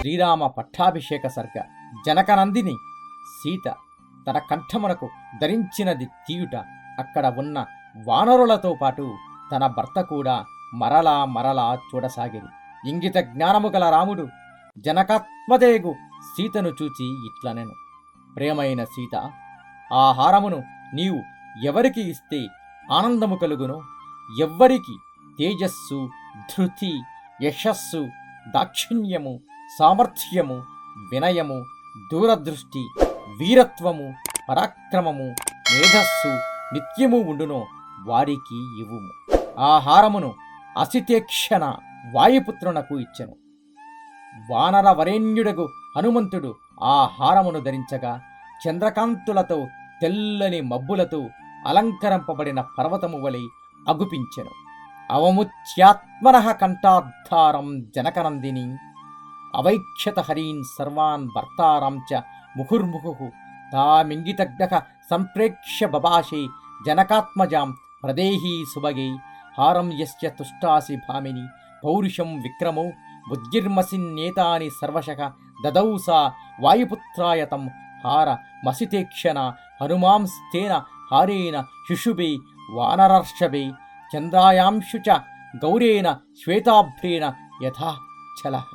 శ్రీరామ పట్టాభిషేక సర్గ జనకనందిని సీత తన కంఠమునకు ధరించినది తీయుట అక్కడ ఉన్న వానరులతో పాటు తన భర్త కూడా మరలా మరలా చూడసాగిరి. ఇంగిత జ్ఞానము గల రాముడు జనకాత్మదేగు సీతను చూచి ఇట్లనెను. ప్రేమైన సీత ఆ హారమును నీవు ఎవరికి ఇస్తే ఆనందము కలుగును? ఎవ్వరికి? తేజస్సు ధృతి యశస్సు దాక్షిణ్యము సామర్థ్యము వినయము దూరదృష్టి వీరత్వము పరాక్రమము మేధస్సు నిత్యము ఉండునో వారికి ఇవ్వుము. ఆ హారమును అసితేక్షణ వాయుపుత్రునకు ఇచ్చెను. వానర వరేణ్యుడగు హనుమంతుడు ఆ హారమును ధరించగా చంద్రకాంతులతో తెల్లని మబ్బులతో అలంకరింపబడిన పర్వతము వలె అగుపించెను. అవముచ్యాత్మన కంఠాధారం జనకనందిని అవైక్షతహరీన్ సర్వాన్ భర్తారం చ ముహుర్ముహు తామింగితగ్ధ సంప్రేక్ష్య బబాషే జనకాత్మజాం ప్రదేహీ సుభగే హారం యశ్చ తుష్టాసి భామిని పౌరుషం విక్రమో బుద్ధిర్మసిన్నేతాని సర్వశః దదౌ సా వాయుపుత్రాయతం హార మసితేక్షణ హనుమాంస్తేన హారేణ శిశుభే వానరర్షభే చంద్రాయాంశు చ గౌరేణ శ్వేతాభ్రేణ యథా చలః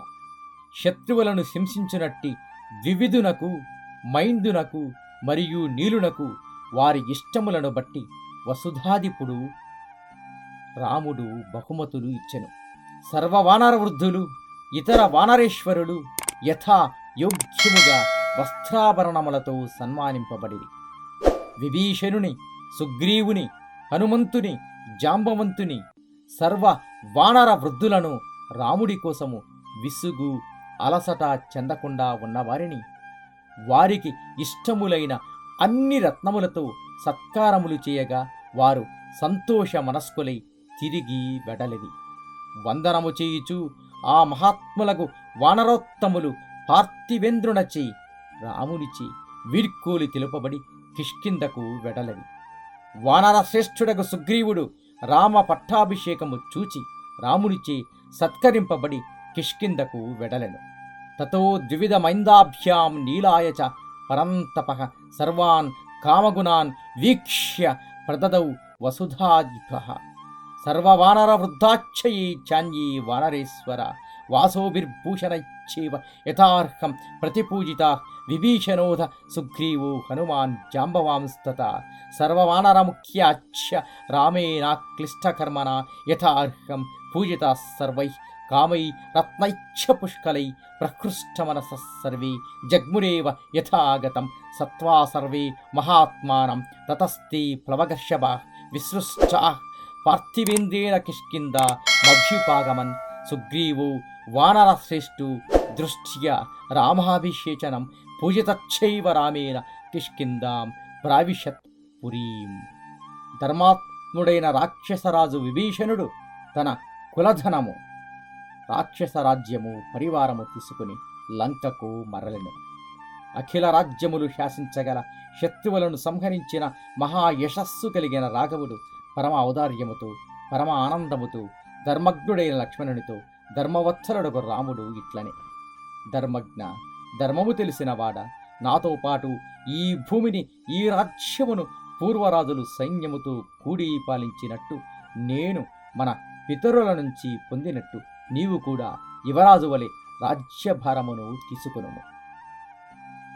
శత్రువులను హింసించునట్టి ద్వివిధునకు మైందునకు మరియు నీలునకు వారి ఇష్టములను బట్టి వసుధాదిపుడు రాముడు బహుమతులు ఇచ్చెను. సర్వవానర వృద్ధులు ఇతర వానరేశ్వరులు యథా యోగ్యముగా వస్త్రాభరణములతో సన్మానింపబడి విభీషణుని సుగ్రీవుని హనుమంతుని జాంబవంతుని సర్వ వానర వృద్ధులను రాముడి కోసము విసుగు అలసట చెందకుండా ఉన్నవారిని వారికి ఇష్టములైన అన్ని రత్నములతో సత్కారములు చేయగా వారు సంతోష మనస్కులై తిరిగి వెడలిది. వందనము చేయుచు ఆ మహాత్ములకు వానరోత్తములు పార్థివేంద్రునచి రామునిచి వీర్కోలి తెలుపబడి కిష్కిందకు వెడలవి వానర శ్రేష్ఠుడకు సుగ్రీవుడు రామ పట్టాభిషేకము చూచి రామునిచే సత్కరింపబడి కిష్కిందకు వెడలెను. తతో ద్విధమైందాభ్యాం నీలాయ చ పరంతప సర్వాన్ కామగుణాన్ వీక్ష్య ప్రదదౌ వసుధాజిప సర్వవానర వృద్ధాక్షయీ చాన్యీ వానరేశ్వర వాసోభిర్భూషణైచ్చేవ యథార్హం ప్రతిపూజితా విభీషణోధ సుగ్రీవో హనుమాన్ జాంబవాంస్తత సర్వవానరముఖ్యాచ్య రామేనాక్లిష్టకర్మణ యథార్హం పూజితా సర్వై కామై రత్నైచ్చ పుష్కలై ప్రకృష్టమనస సర్వే జగ్మురేవ యథాగతం సత్వా సర్వే మహాత్మానం తతస్తే ప్లవగర్షభ విసృష్టా పార్థివేంద్రేణ కిష్కింద మభ్యుపాగమన్ సుగ్రీవో వానరశ్రేష్ఠు దృష్ట్యా రామాభిషేచనం పూజితచ్చైవ రామేణ కిష్కిందాం ప్రావిశత్ పురీం ధర్మాత్ముడైన రాక్షసరాజు విభీషణుడు తన కులధనము రాక్షసరాజ్యము పరివారము తీసుకుని లంకకు మరలెను। అఖిల రాజ్యములు శాసించగల శత్రువులను సంహరించిన మహాయశస్సు కలిగిన రాఘవుడు పరమ ఔదార్యముతో పరమ ఆనందముతో ధర్మజ్ఞుడైన లక్ష్మణునితో ధర్మవత్సలుడకు రాముడు ఇట్లనే। ధర్మజ్ఞ ధర్మము తెలిసినవాడ నాతో పాటు ఈ భూమిని ఈ రాజ్యమును పూర్వరాజులు సైన్యముతో కూడి పాలించినట్టు నేను మన పితరుల నుంచి పొందినట్టు నీవు కూడా యువరాజు వలె రాజ్యభారమును తీసుకును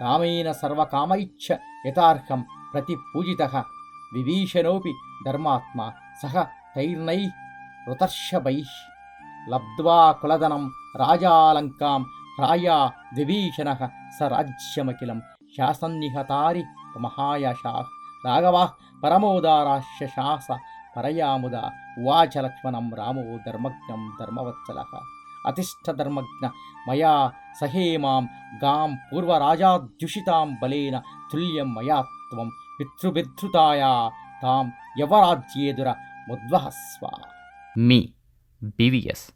రామేణ సర్వకామైచ్ఛ యథార్హం ప్రతి పూజిత విభీషణోపి ధర్మాత్మ సహ తైర్ణై ఋతర్షభై లబ్ధ్వా కులధనం రాజాలంకాం ప్రాయా విభీషణ సరాజ్యమఖిలం రాజ్యమఖిలం శాసన్నిహతారి మహాయశా రాఘవా పరమోదారాశ శాస పరయాముద ఉవాచ లక్ష్మణం రామో ధర్మజ్ఞం ధర్మవత్సల అతిష్టధర్మజ్ఞ మయా సహేమాం గాం పూర్వరాజాద్యుషితాం బలేన తుల్యం మయా త్వం పితృభిధృతాయా తాం యవరాజ్యేదుర ముద్వహస్వ మీ బీవీఎస్